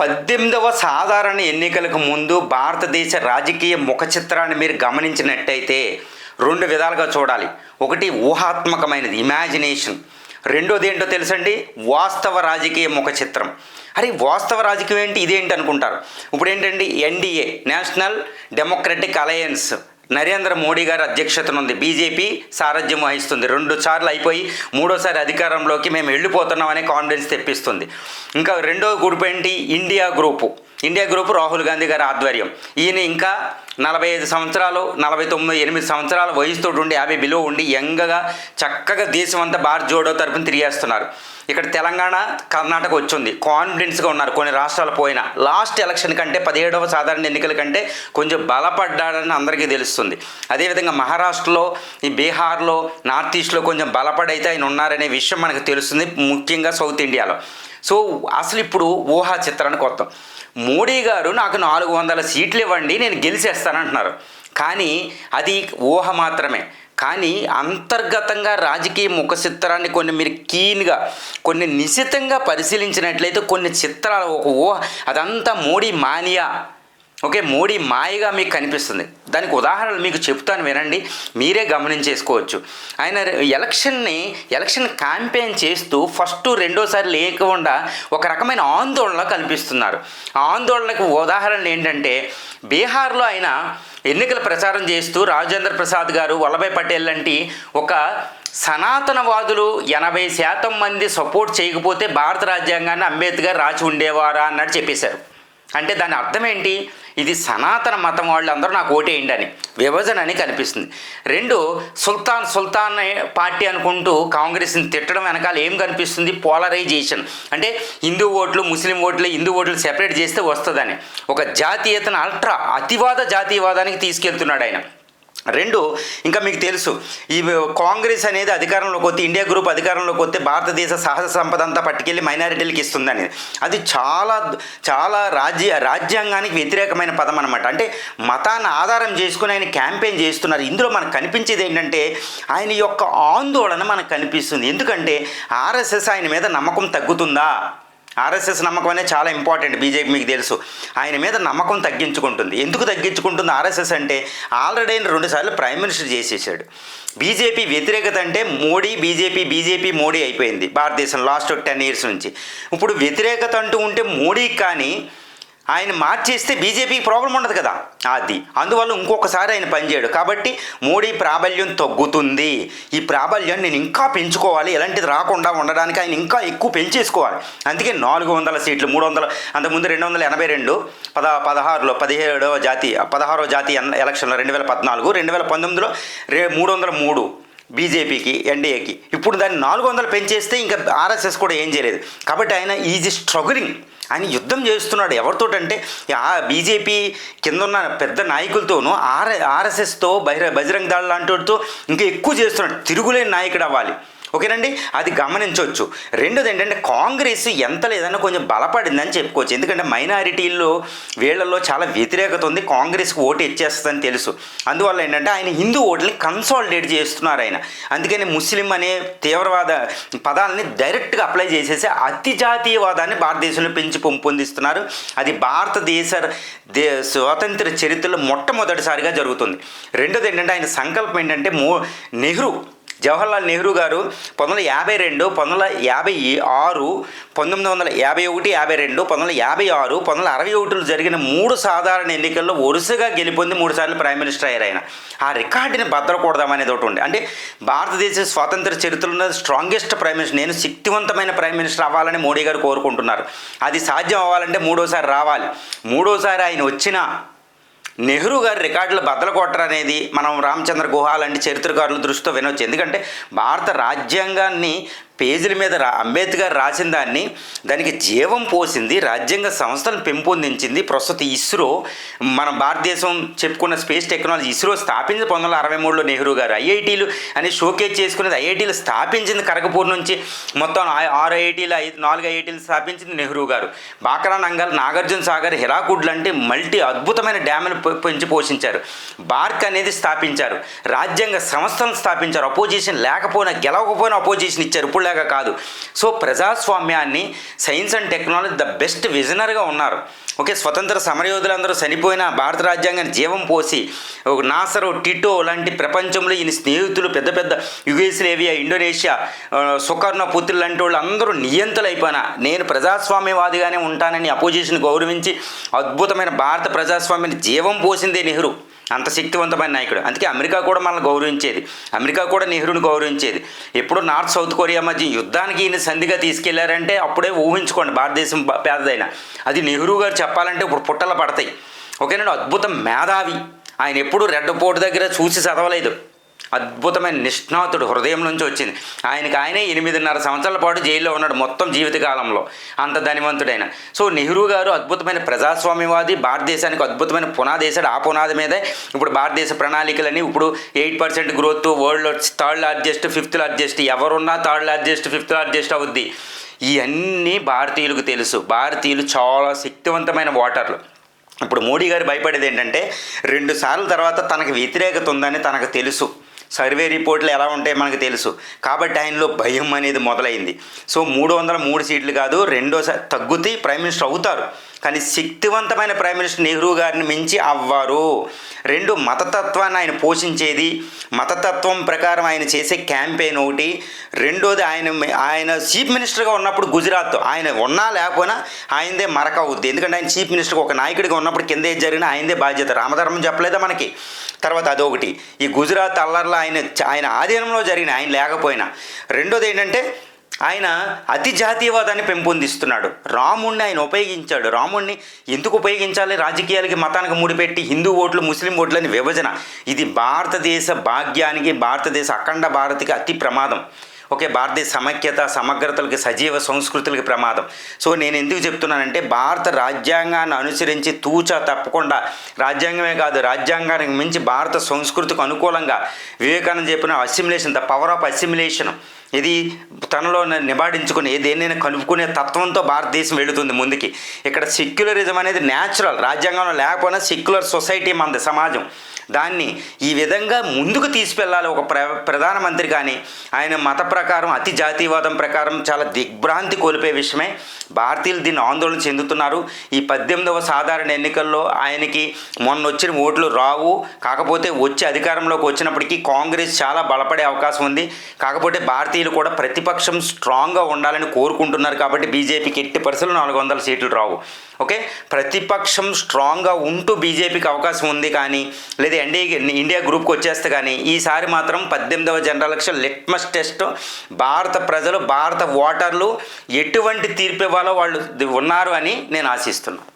పద్దెనిమిదవ సాధారణ ఎన్నికలకు ముందు భారతదేశ రాజకీయ ముఖ చిత్రాన్ని మీరు గమనించినట్టయితే రెండు విధాలుగా చూడాలి. ఒకటి ఊహాత్మకమైనది ఇమాజినేషన్ రెండోది ఏంటో తెలుసండి? వాస్తవ రాజకీయ ముఖ చిత్రం. అరే వాస్తవ రాజకీయం ఏంటి? ఇదేంటి అనుకుంటారు? ఇప్పుడు ఏంటండి NDA National Democratic Alliance. Narendra Modi గారి అధ్యక్షతన ఉంది. బీజేపీ సారథ్యం వహిస్తుంది. రెండు సార్లు అయిపోయి మూడోసారి అధికారంలోకి మేము వెళ్ళిపోతున్నామనే కాన్ఫిడెన్స్ తెప్పిస్తుంది. ఇంకా రెండో గ్రూప్ ఏంటి? India group. India group Rahul Gandhi గారి ఆధ్వర్యం. ఈయన ఇంకా నలభై ఐదు సంవత్సరాలు నలభై తొమ్మిది ఎనిమిది సంవత్సరాల వయసుతో ఉండి యాభై బిలో ఉండి యంగగా చక్కగా దేశం అంతా భారత్ జోడో తరపున తిరిగేస్తున్నారు. ఇక్కడ తెలంగాణ కర్ణాటక వచ్చింది. కాన్ఫిడెన్స్గా ఉన్నారు కొన్ని రాష్ట్రాలు పోయినా. లాస్ట్ ఎలక్షన్ కంటే పదిహేడవ సాధారణ ఎన్నికల కంటే కొంచెం బలపడ్డాడని అందరికీ తెలుస్తుంది. అదేవిధంగా మహారాష్ట్రలో ఈ బీహార్లో నార్త్ ఈస్ట్లో కొంచెం బలపడైతే ఆయన ఉన్నారనే విషయం మనకు తెలుస్తుంది ముఖ్యంగా సౌత్ ఇండియాలో. సో అసలు ఇప్పుడు ఊహా చిత్రానికి వస్తాం. మోడీ గారు నాకు నాలుగు వందల సీట్లు ఇవ్వండి నేను గెలిచేస్తానంటున్నారు. కానీ అది ఊహ మాత్రమే. కానీ అంతర్గతంగా రాజకీయ ముఖ చిత్రాన్ని కొన్ని మీరు కీన్గా కొన్ని నిశితంగా పరిశీలించినట్లయితే కొన్ని చిత్రాలు ఒక ఊహ. అదంతా మోడీ మానియా. ఓకే మోడీ మాయగా మీకు కనిపిస్తుంది. దానికి ఉదాహరణలు మీకు చెప్తాను వినండి. మీరే గమనించేసుకోవచ్చు. ఆయన ఎలక్షన్ని ఎలక్షన్ క్యాంపెయిన్ చేస్తూ ఫస్ట్ రెండోసారి లేకుండా ఒక రకమైన ఆందోళన కనిపిస్తున్నారు. ఆందోళనకు ఉదాహరణలు ఏంటంటే బీహార్లో ఆయన ఎన్నికల ప్రచారం చేస్తూ రాజేంద్ర ప్రసాద్ గారు వల్లభాయ్ పటేల్ లాంటి ఒక సనాతనవాదులు ఎనభై శాతం మంది సపోర్ట్ చేయకపోతే భారత రాజ్యాంగాన్ని అంబేద్కర్ రాసి ఉండేవారా అన్నట్టు చెప్పేశారు. అంటే దాని అర్థం ఏంటి? ఇది సనాతన మతం వాళ్ళందరూ నాకు ఓటేయండి అని విభజన అని కనిపిస్తుంది. రెండు సుల్తాన్ సుల్తాన్ పార్టీ అనుకుంటూ కాంగ్రెస్ని తిట్టడం వెనకాల ఏం కనిపిస్తుంది? పోలరైజేషన్. అంటే హిందూ ఓట్లు ముస్లిం ఓట్లు హిందూ ఓట్లు సెపరేట్ చేస్తే వస్తుందని. ఒక జాతీయతను అల్ట్రా అతివాద జాతీయవాదానికి తీసుకెళ్తున్నాడు ఆయన. రెండు ఇంకా మీకు తెలుసు ఈ కాంగ్రెస్ అనేది అధికారంలోకి వస్తే ఇండియా గ్రూప్ అధికారంలోకి వస్తే భారతదేశ సహజ సంపద అంతా పట్టుకెళ్ళి మైనారిటీలకు ఇస్తుందని అది చాలా చాలా రాజ్య రాజ్యాంగానికి వ్యతిరేకమైన పదం అనమాట అంటే మతాన్ని ఆధారం చేసుకుని ఆయన క్యాంపెయిన్ చేస్తున్నారు. ఇందులో మనకు కనిపించేది ఏంటంటే ఆయన యొక్క ఆందోళన మనకు కనిపిస్తుంది. ఎందుకంటే ఆర్ఎస్ఎస్ ఆయన మీద నమ్మకం తగ్గుతుందా? ఆర్ఎస్ఎస్ నమ్మకం అనేది చాలా ఇంపార్టెంట్ బీజేపీ మీకు తెలుసు. ఆయన మీద నమ్మకం తగ్గించుకుంటుంది. ఎందుకు తగ్గించుకుంటుంది ఆర్ఎస్ఎస్ అంటే ఆల్రెడీ ఆయన రెండుసార్లు ప్రైమ్ మినిస్టర్ చేసేసాడు. బీజేపీ వ్యతిరేకత అంటే మోడీ బీజేపీ బీజేపీ మోడీ అయిపోయింది భారతదేశం లాస్ట్ టెన్ ఇయర్స్ నుంచి. ఇప్పుడు వ్యతిరేకత అంటూ ఉంటే మోడీ కానీ ఆయన మార్చేస్తే బీజేపీకి ప్రాబ్లం ఉండదు కదా. అది. అందువల్ల ఇంకొకసారి ఆయన పనిచేయడు కాబట్టి మోడీ ప్రాబల్యం తగ్గుతుంది. ఈ ప్రాబల్యం నేను ఇంకా పెంచుకోవాలి. ఎలాంటిది రాకుండా ఉండడానికి ఆయన ఇంకా ఎక్కువ పెంచేసుకోవాలి. అందుకే నాలుగు వందల సీట్లు మూడు వందల అంతకుముందు రెండు వందల ఎనభై రెండు పద పదహారులో పదిహేడవ జాతి పదహారో జాతి ఎలక్షన్లో రెండు వేల పద్నాలుగు రెండు వేల పంతొమ్మిదిలో రే మూడు వందల మూడు బీజేపీకి ఎన్డీఏకి. ఇప్పుడు దాన్ని నాలుగు వందలు పెంచేస్తే ఇంకా ఆర్ఎస్ఎస్ కూడా ఏం చేయలేదు. కాబట్టి ఆయన ఈజీ స్ట్రగులింగ్. ఆయన యుద్ధం చేస్తున్నాడు. ఎవరితోటంటే ఆ బీజేపీ కింద ఉన్న పెద్ద నాయకులతోనూ ఆర్ ఆర్ఎస్ఎస్తో బహిర బజరంగ్ దళ లాంటితో ఇంకా ఎక్కువ చేస్తున్నాడు. తిరుగులేని నాయకుడు అవ్వాలి. ఓకేనండి? అది గమనించవచ్చు. రెండోది ఏంటంటే కాంగ్రెస్ ఎంత లేదన్నా కొంచెం బలపడిందని చెప్పుకోవచ్చు. ఎందుకంటే మైనారిటీల్లో వీళ్ళల్లో చాలా వ్యతిరేకత ఉంది. కాంగ్రెస్కి ఓటు ఇచ్చేస్తుందని తెలుసు. అందువల్ల ఏంటంటే ఆయన హిందూ ఓట్లని కన్సాలిడేట్ చేస్తున్నారు ఆయన. అందుకని ముస్లిం అనే తీవ్రవాద పదాలని డైరెక్ట్గా అప్లై చేసేసి అతి జాతీయవాదాన్ని భారతదేశంలో పెంచి పెంపొందిస్తున్నారు అది భారతదేశ దే స్వాతంత్ర చరిత్రలో మొట్టమొదటిసారిగా జరుగుతుంది. రెండోది ఏంటంటే ఆయన సంకల్పం ఏంటంటే మో నెహ్రూ జవహర్లాల్ నెహ్రూ గారు పంతొమ్మిది వందల యాభై రెండు పంతొమ్మిది వందల యాభై ఆరు పంతొమ్మిది వందల యాభై ఒకటి యాభై రెండు పంతొమ్మిది వందల యాభై ఆరు పంతొమ్మిది వందల అరవై ఒకటిలో జరిగిన మూడు సాధారణ ఎన్నికల్లో వరుసగా గెలుపొంది మూడు సార్లు ప్రైమ్ మినిస్టర్ అయ్యారు ఆయన. ఆ రికార్డుని భద్రకూడదామనేది ఒకటి ఉంది. అంటే భారతదేశ స్వాతంత్ర చరిత్రలో స్ట్రాంగెస్ట్ ప్రైమ్ మినిస్టర్ నేను శక్తివంతమైన ప్రైమ్ మినిస్టర్ అవ్వాలని మోడీ గారు కోరుకుంటున్నారు. అది సాధ్యం అవ్వాలంటే మూడోసారి రావాలి. మూడోసారి ఆయన వచ్చినా నెహ్రూ గారి రికార్డులు బద్దలు కొట్టరనేది మనం రామచంద్ర గుహ లాంటి చరిత్రకారుల దృష్టితో వినొచ్చు. ఎందుకంటే భారత రాజ్యాంగాన్ని పేజీల మీద రా అంబేద్కర్ రాసిన దాన్ని దానికి జీవం పోసింది రాజ్యాంగ సంస్థలను పెంపొందించింది ప్రస్తుత ఇస్రో. మన భారతదేశం చెప్పుకున్న స్పేస్ టెక్నాలజీ ఇస్రో స్థాపించింది పంతొమ్మిది వందల అరవై మూడులో నెహ్రూ గారు. ఐఐటీలు అని షోకేజ్ చేసుకునేది ఐఐటీలు స్థాపించింది కరగపూర్ నుంచి మొత్తం ఆరు ఐఐటీలు ఐదు నాలుగు ఐఐటీలు స్థాపించింది నెహ్రూ గారు. బాక్రా నంగల్ నాగార్జున సాగర్ హిరాకుడ్ లాంటి మల్టీ అద్భుతమైన డ్యాములు పెంచి పోషించారు. బార్క్ అనేది స్థాపించారు. రాజ్యాంగ సంస్థలను స్థాపించారు. అపోజిషన్ లేకపోయినా గెలవకపోయినా అపోజిషన్ ఇచ్చారు. ఇప్పుడు లాగా కాదు. సో ప్రజాస్వామ్యాన్ని science and technology the best విజనర్గా ఉన్నారు. ఓకే స్వతంత్ర సమరయోధులందరూ చనిపోయిన భారత రాజ్యాంగాన్ని జీవం పోసి ఒక నాసరు టిటో లాంటి ప్రపంచంలో ఈయన స్నేహితులు పెద్ద పెద్ద యుగేస్లేవియా ఇండోనేషియా సుకర్ణ పుత్రులు లాంటి వాళ్ళు అందరూ నియంతలు అయిపోయినా నేను ప్రజాస్వామ్యవాదిగానే ఉంటానని అపోజిషన్ గౌరవించి అద్భుతమైన భారత ప్రజాస్వామ్యాన్ని జీవం పోసిందే నెహ్రూ. అంత శక్తివంతమైన నాయకుడు. అందుకే అమెరికా కూడా మనల్ని గౌరవించేది. అమెరికా కూడా నెహ్రూని గౌరవించేది. ఎప్పుడు నార్త్ సౌత్ కొరియా మధ్య యుద్ధానికి ఈయన సంధిగా తీసుకెళ్ళారంటే అప్పుడే ఊహించుకోండి భారతదేశం పేదదైన. అది నెహ్రూ గారు చెప్పాలంటే ఇప్పుడు పుట్టలు పడతాయి. ఓకేనండి? అద్భుతం మేధావి. ఆయన ఎప్పుడు రెడ్డ పోటు దగ్గర చూసి చదవలేదు. అద్భుతమైన నిష్ణాతుడు హృదయం నుంచి వచ్చింది. ఆయనకి ఆయనే ఎనిమిదిన్నర సంవత్సరాల పాటు జైల్లో ఉన్నాడు మొత్తం జీవితకాలంలో అంత ధనివంతుడైన. సో నెహ్రూ గారు అద్భుతమైన ప్రజాస్వామ్యవాది భారతదేశానికి అద్భుతమైన పునాది వేశాడు ఆ పునాది మీదే ఇప్పుడు భారతదేశ ప్రణాళికలని ఇప్పుడు ఎయిట్ పర్సెంట్ గ్రోత్ వరల్డ్లో థర్డ్ లార్జెస్ట్ ఫిఫ్త్ లార్జెస్ట్ ఎవరున్నా థర్డ్ లార్జెస్ట్ ఫిఫ్త్ లార్జెస్ట్ అవుద్ది. ఇవన్నీ భారతీయులకు తెలుసు. భారతీయులు చాలా శక్తివంతమైన ఓటర్లు ఇప్పుడు మోడీ గారు భయపడేది ఏంటంటే రెండు సార్లు తర్వాత తనకు వ్యతిరేకత ఉందని తనకు తెలుసు. సర్వే రిపోర్ట్లు ఎలా ఉంటాయో మనకు తెలుసు. కాబట్టి ఆయనలో భయం అనేది మొదలైంది. సో మూడు వందల మూడు సీట్లు కాదు రెండోసారి తగ్గుతాయి ప్రైమ్ మినిస్టర్ అవుతారు. కానీ శక్తివంతమైన ప్రైమ్ మినిస్టర్ నెహ్రూ గారిని మించి అవ్వరు. రెండు మతతత్వాన్ని ఆయన పోషించేది మతతత్వం ప్రకారం ఆయన చేసే క్యాంపెయిన్ ఒకటి. రెండోది ఆయన ఆయన చీఫ్ మినిస్టర్గా ఉన్నప్పుడు గుజరాత్ ఆయన ఉన్నా లేకపోయినా ఆయనదే మరక అవుద్ది ఎందుకంటే ఆయన చీఫ్ మినిస్టర్ ఒక నాయకుడిగా ఉన్నప్పుడు కింద ఏది జరిగినా ఆయనదే బాధ్యత. రామధర్మం చెప్పలేదా మనకి? తర్వాత అదొకటి. ఈ గుజరాత్ అల్లర్లో ఆయన ఆయన ఆధీనంలో జరిగిన ఆయన లేకపోయినా. రెండోది ఏంటంటే ఆయన అతి జాతీయవాదాన్ని పెంపొందిస్తున్నాడు. రాముణ్ణి ఆయన ఉపయోగించాడు. రాముణ్ణి ఎందుకు ఉపయోగించాలి? రాజకీయాలకి మతానికి ముడిపెట్టి హిందూ ఓట్లు ముస్లిం ఓట్లని విభజన. ఇది భారతదేశ భాగ్యానికి భారతదేశ అఖండ భారతికి అతి ప్రమాదం. ఓకే భారతదేశ సమైక్యత సమగ్రతలకి సజీవ సంస్కృతులకి ప్రమాదం. సో నేను ఎందుకు చెప్తున్నానంటే భారత రాజ్యాంగాన్ని అనుసరించి తూచా తప్పకుండా రాజ్యాంగమే కాదు రాజ్యాంగానికి మించి భారత సంస్కృతికి అనుకూలంగా వివేకానంద చెప్పిన assimilation the power of assimilation ఇది తనలో నిబాడించుకుని దేన్నైనా కలుపుకునే తత్వంతో భారతదేశం వెళుతుంది ముందుకి. ఇక్కడ సెక్యులరిజం అనేది న్యాచురల్ రాజ్యాంగంలో లేకపోయినా సెక్యులర్ సొసైటీ మనది సమాజం. దాన్ని ఈ విధంగా ముందుకు తీసుకెళ్ళాలి ఒక ప్ర ప్రధానమంత్రి కానీ ఆయన మత ప్రకారం అతి జాతీయవాదం ప్రకారం చాలా దిగ్భ్రాంతి కోల్పోయే విషయమే. భారతీయులు దీన్ని ఆందోళన చెందుతున్నారు. ఈ పద్దెనిమిదవ సాధారణ ఎన్నికల్లో ఆయనకి మొన్న వచ్చిన ఓట్లు రావు. కాకపోతే వచ్చి అధికారంలోకి వచ్చినప్పటికీ కాంగ్రెస్ చాలా బలపడే అవకాశం ఉంది. కాకపోతే భారతీయ పార్టీలు కూడా ప్రతిపక్షం స్ట్రాంగ్గా ఉండాలని కోరుకుంటున్నారు కాబట్టి బీజేపీకి ఎట్టి పరిస్థితులు నాలుగు వందల సీట్లు రావు. ఓకే? ప్రతిపక్షం స్ట్రాంగ్గా ఉంటూ బీజేపీకి అవకాశం ఉంది కానీ లేదా ఎన్డీఏ ఇండియా గ్రూప్కి వచ్చేస్తే కానీ ఈసారి మాత్రం పద్దెనిమిదవ జనరల్ ఎలక్షన్ లిట్మస్ టెస్ట్ భారత ప్రజలు భారత ఓటర్లు ఎటువంటి తీర్పు ఇవ్వాలో వాళ్ళు ఉన్నారు అని నేను ఆశిస్తున్నాను